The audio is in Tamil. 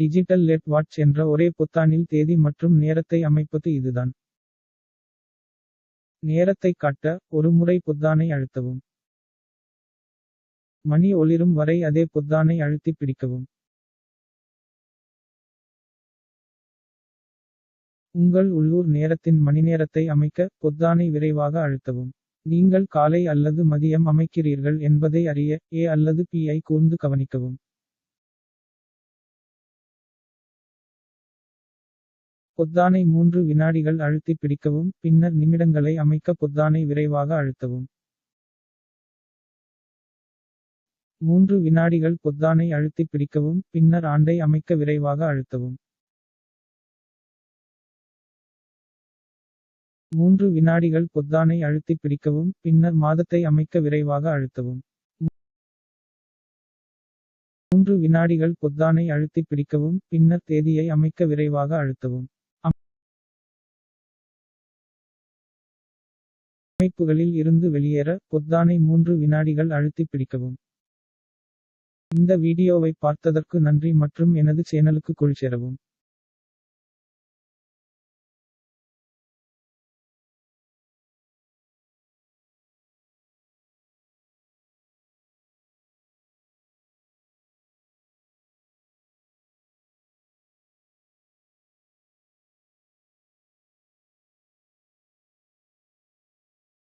டிஜிட்டல் லெட் வாட்ச் என்ற ஒரே பொத்தானில் தேதி மற்றும் நேரத்தை அமைப்பது இதுதான். நேரத்தை காட்ட ஒரு முறை பொத்தானை அழுத்தவும். மணி ஒளிரும் வரை அதே பொத்தானை அழுத்தி பிடிக்கவும். உங்கள் உள்ளூர் நேரத்தின் மணிநேரத்தை அமைக்க பொத்தானை விரைவாக அழுத்தவும். நீங்கள் காலை அல்லது மதியம் அமைக்கிறீர்கள் என்பதை அறிய ஏ அல்லது பி ஐ கூர்ந்து கவனிக்கவும். பொத்தானை மூன்று வினாடிகள் அழுத்தி பிடிக்கவும் பின்னர் நிமிடங்களை அமைக்க பொத்தானை விரைவாக அழுத்தவும். மூன்று வினாடிகள் பொத்தானை அழுத்தி பிடிக்கவும் பின்னர் ஆண்டை அமைக்க விரைவாக அழுத்தவும். மூன்று வினாடிகள் பொத்தானை அழுத்தி பிடிக்கவும் பின்னர் மாதத்தை அமைக்க விரைவாக அழுத்தவும். மூன்று வினாடிகள் பொத்தானை அழுத்தி பிடிக்கவும் பின்னர் தேதியை அமைக்க விரைவாக அழுத்தவும். அமைப்புகளில் இருந்து வெளியேற பொத்தானை மூன்று வினாடிகள் அழுத்தி பிடிக்கவும். இந்த வீடியோவை பார்த்ததற்கு நன்றி மற்றும் எனது சேனலுக்கு குளிச்சேரவும்